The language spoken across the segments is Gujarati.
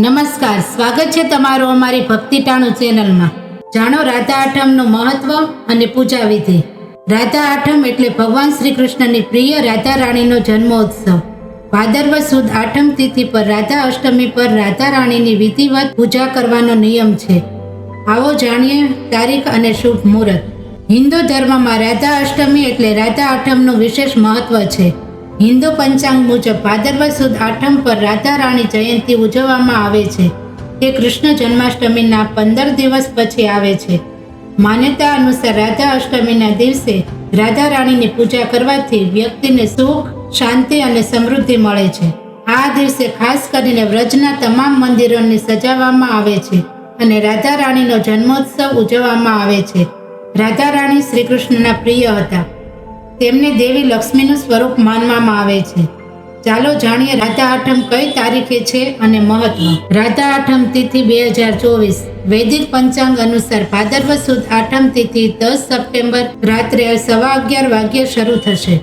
નમસ્કાર, સ્વાગત છે તમારું અમારી ભક્તિ ટાણું ચેનલમાં. જાણો રાધા આઠમનું મહત્વ અને પૂજા વિધિ. રાધા આઠમ એટલે ભગવાન શ્રી કૃષ્ણની પ્રિય રાધા રાણીનો જન્મોત્સવ. ભાદરવ સુદ આઠમ તિથિ પર રાધા અષ્ટમી પર રાધા રાણીની વિધિવત પૂજા કરવાનો નિયમ છે. આવો જાણીએ તારીખ અને શુભ મુહૂર્ત. હિન્દુ ધર્મમાં રાધા અષ્ટમી એટલે રાધા આઠમનું વિશેષ મહત્વ છે. હિન્દુ પંચાંગ મુજબ ભાદરવ સુદ આઠમ પર રાધા રાણી જયંતિ ઉજવવામાં આવે છે. તે કૃષ્ણ જન્માષ્ટમીના પંદર દિવસ પછી આવે છે. માન્યતા અનુસાર રાધા અષ્ટમીના દિવસે રાધા રાણીની પૂજા કરવાથી વ્યક્તિને સુખ, શાંતિ અને સમૃદ્ધિ મળે છે. આ દિવસે ખાસ કરીને વ્રજના તમામ મંદિરોને સજાવવામાં આવે છે અને રાધા રાણીનો જન્મોત્સવ ઉજવવામાં આવે છે. રાધા રાણી શ્રી કૃષ્ણના પ્રિય હતા. તેમને દેવી લક્ષ્મીનું સ્વરૂપ માનવામાં આવે છે. ચાલો જાણીએ રાધા આઠમ કઈ તારીખે છે અને મહત્વ. રાધા આઠમ તિથિ બે હજાર ચોવીસ. વૈદિક પંચાંગ અનુસાર ભાદરવ સુદ આઠમ તિથિ દસ સપ્ટેમ્બર રાત્રે સવા અગિયાર વાગ્યે શરૂ થશે.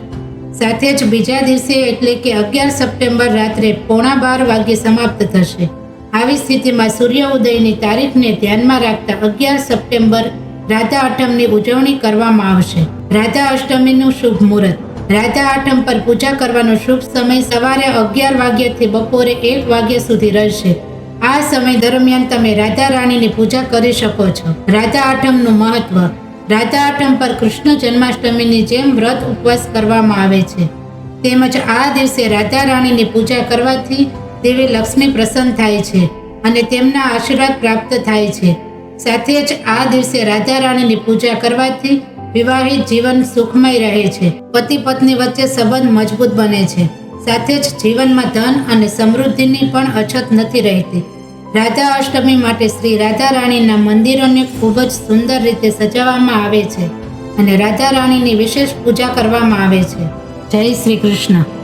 સાથે જ બીજા દિવસે એટલે કે અગિયાર સપ્ટેમ્બર રાત્રે પોણા બાર વાગ્યે સમાપ્ત થશે. આવી સ્થિતિમાં સૂર્ય ઉદયની તારીખને ધ્યાનમાં રાખતા અગિયાર સપ્ટેમ્બર રાધા આઠમની ઉજવણી કરવામાં આવશે. રાધા અષ્ટમીનું શુભ મુહૂર્ત. રાધા આઠમ પર પૂજા કરવાનો શુભ સમય સવારે અગિયાર વાગ્યાથી બપોરે એક વાગ્યા સુધી રહેશે. આ સમય દરમિયાન તમે રાધા રાણીની પૂજા કરી શકો છો. રાધા આઠમનું મહત્વ. રાધા આઠમ પર કૃષ્ણ જન્માષ્ટમીની જેમ વ્રત ઉપવાસ કરવામાં આવે છે. તેમજ આ દિવસે રાધા રાણીની પૂજા કરવાથી દેવી લક્ષ્મી પ્રસન્ન થાય છે અને તેમના આશીર્વાદ પ્રાપ્ત થાય છે. સાથે જ આ દિવસે રાધા રાણીની પૂજા કરવાથી વિવાહિત જીવન સુખમય રહે છે. પતિ પત્ની વચ્ચે સંબંધ મજબૂત બને છે. સાથે જ જીવનમાં ધન અને સમૃદ્ધિની પણ અછત નથી રહેતી. રાધા અષ્ટમી માટે શ્રી રાધા રાણીના મંદિરોને ખૂબ જ સુંદર રીતે સજાવવામાં આવે છે અને રાધા રાણીની વિશેષ પૂજા કરવામાં આવે છે. જય શ્રી કૃષ્ણ.